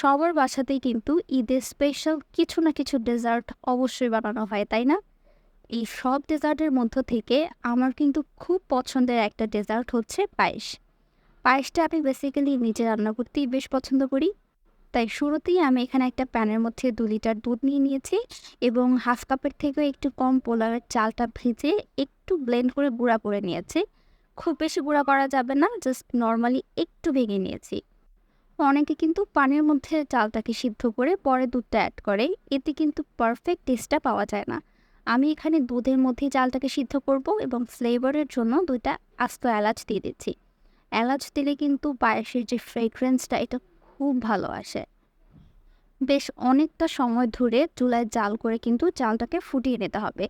সবার বাসাতেই কিন্তু ঈদের স্পেশাল কিছু না কিছু ডেজার্ট অবশ্যই বানানো হয়, তাই না? এই সব ডেজার্টের মধ্য থেকে আমার কিন্তু খুব পছন্দের একটা ডেজার্ট হচ্ছে পায়েস। পায়েসটা আমি বেসিক্যালি নিজে রান্না করতেই বেশ পছন্দ করি। তাই শুরুতেই আমি এখানে একটা প্যানের মধ্যে দু লিটার দুধ নিয়ে নিয়েছি এবং হাফ কাপের থেকেও একটু কম পোলাওয়ের চালটা ভেজে একটু ব্লেন্ড করে গুঁড়া করে নিয়েছি। খুব বেশি গুঁড়া করা যাবে না জাস্ট নর্মালি একটু ভেঙে নিয়েছি। অনেকে কিন্তু পানির মধ্যে চালটাকে সিদ্ধ করে পরে দুধটা অ্যাড করে। এতে কিন্তু পারফেক্ট টেস্টটা পাওয়া যায় না। আমি এখানে দুধের মধ্যে চালটাকে সিদ্ধ করব এবং ফ্লেভারের জন্য দুইটা আস্ত এলাচ দিয়ে দিচ্ছি। এলাচ দিলে কিন্তু পায়েসের যে ফ্রেগ্রেন্সটা এটা খুব ভালো আসে। বেশ অনেকটা সময় ধরে চুলায় জাল করে কিন্তু চালটাকে ফুটিয়ে নিতে হবে।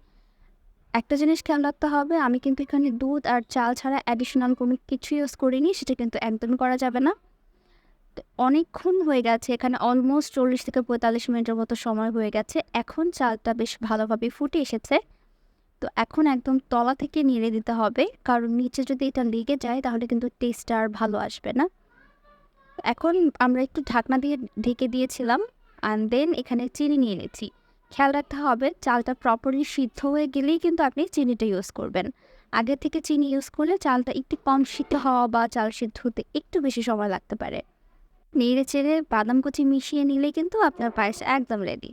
একটা জিনিস খেয়াল রাখতে হবে, আমি কিন্তু এখানে দুধ আর চাল ছাড়া অ্যাডিশনাল কোনো কিছু ইউজ করিনি, সেটা কিন্তু একদম করা যাবে না। অনেকক্ষণ হয়ে গেছে, এখানে অলমোস্ট চল্লিশ থেকে পঁয়তাল্লিশ মিনিটের মতো সময় হয়ে গেছে। এখন চালটা বেশ ভালোভাবে ফুটে এসেছে। তো এখন একদম তলা থেকে নেড়ে দিতে হবে, কারণ নিচে যদি এটা লেগে যায়, তাহলে কিন্তু টেস্টটা আর ভালো আসবে না। এখন আমরা একটু ঢাকনা দিয়ে ঢেকে দিয়েছিলাম অ্যান্ড দেন এখানে চিনি নিয়ে নিচ্ছি। খেয়াল রাখতে হবে, চালটা প্রপারলি সিদ্ধ হয়ে গেলেই কিন্তু আপনি চিনিটা ইউজ করবেন। আগে থেকে চিনি ইউজ করলে চালটা একটু কম সিদ্ধ হওয়া বা চাল সিদ্ধ হতে একটু বেশি সময় লাগতে পারে। নেড়ে চেড়ে বাদাম কুচি মিশিয়ে নিলে কিন্তু আপনার পায়েস একদম রেডি